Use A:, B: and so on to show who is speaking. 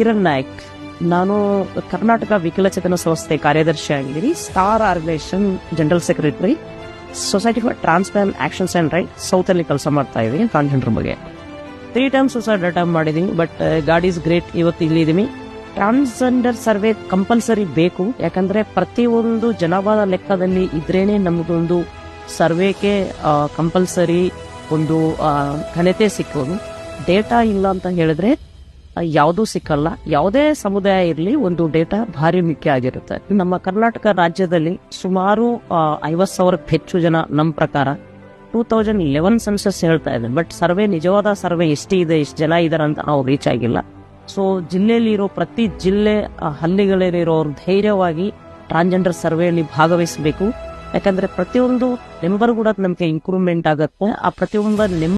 A: ಕಿರಣ್ ನಾಯ್ಕ್, ನಾನು ಕರ್ನಾಟಕ ವಿಕಲಚೇತನ ಸಂಸ್ಥೆ ಕಾರ್ಯದರ್ಶಿ ಆಗಿದ್ದೀನಿ. Star organisation general secretary society for transplant actions and right south ಅಲ್ಲಿ ಕೆಲಸ ಮಾಡ್ತಾ ಇದ್ದೀನಿ ಟ್ರಾನ್ಸ್ಜೆಂಡರ್ ಬಗ್ಗೆ. ತ್ರೀ ಟೈಮ್ಸ್ ಸುಸೈಡ್ ಡೇಟಾ ಮಾಡಿದ್ದೀನಿ ಬಟ್ ಗಾಡ್ ಈಸ್ ಗ್ರೇಟ್ ಇವತ್ತು ಇಲ್ಲಿದ್ದೀನಿ ಟ್ರಾನ್ಸ್ಜೆಂಡರ್ ಸರ್ವೆ ಕಂಪಲ್ಸರಿ ಬೇಕು, ಯಾಕಂದ್ರೆ ಪ್ರತಿಯೊಂದು ಜನವಾದ ಲೆಕ್ಕದಲ್ಲಿ ಇದ್ರೇನೆ ನಮಗೊಂದು ಸರ್ವೆಗೆ ಕಂಪಲ್ಸರಿ ಒಂದು ಘನತೆ ಸಿಕ್ಕೋದು ಡೇಟಾ ಇಲ್ಲ ಅಂತ ಹೇಳಿದ್ರೆ ಯಾವುದೂ ಸಿಕ್ಕಲ್ಲ. ಯಾವುದೇ ಸಮುದಾಯ ಇರಲಿ ಒಂದು ಡೇಟಾ ಭಾರಿ ಮುಖ್ಯ ಆಗಿರುತ್ತೆ. ನಮ್ಮ ಕರ್ನಾಟಕ ರಾಜ್ಯದಲ್ಲಿ ಸುಮಾರು ಐವತ್ ಸಾವಿರಕ್ಕೆ ಹೆಚ್ಚು ಜನ ನಮ್ಮ ಪ್ರಕಾರ ಟೂ ತೌಸಂಡ್ ಲೆವೆನ್ ಸೆನ್ಸಸ್ ಹೇಳ್ತಾ ಇದೆ ಬಟ್ ಸರ್ವೆ, ನಿಜವಾದ ಸರ್ವೆ ಎಷ್ಟು ಇದೆ, ಎಷ್ಟು ಜನ ಇದಾರೆ ಅಂತ ನಾವು ರೀಚ್ ಆಗಿಲ್ಲ. ಸೊ ಜಿಲ್ಲೆಯಲ್ಲಿರೋ ಪ್ರತಿ ಜಿಲ್ಲೆ ಹಳ್ಳಿಗಳಲ್ಲಿರೋರು ಧೈರ್ಯವಾಗಿ ಟ್ರಾನ್ಸ್ಜೆಂಡರ್ ಸರ್ವೆಯಲ್ಲಿ ಭಾಗವಹಿಸಬೇಕು. ಯಾಕಂದ್ರೆ ಪ್ರತಿಯೊಂದು ನೆಂಬರ್ ಕೂಡ ನಮಗೆ ಇಂಪ್ರೂವ್ಮೆಂಟ್ ಆಗುತ್ತೆ. ಆ ಪ್ರತಿಯೊಂದು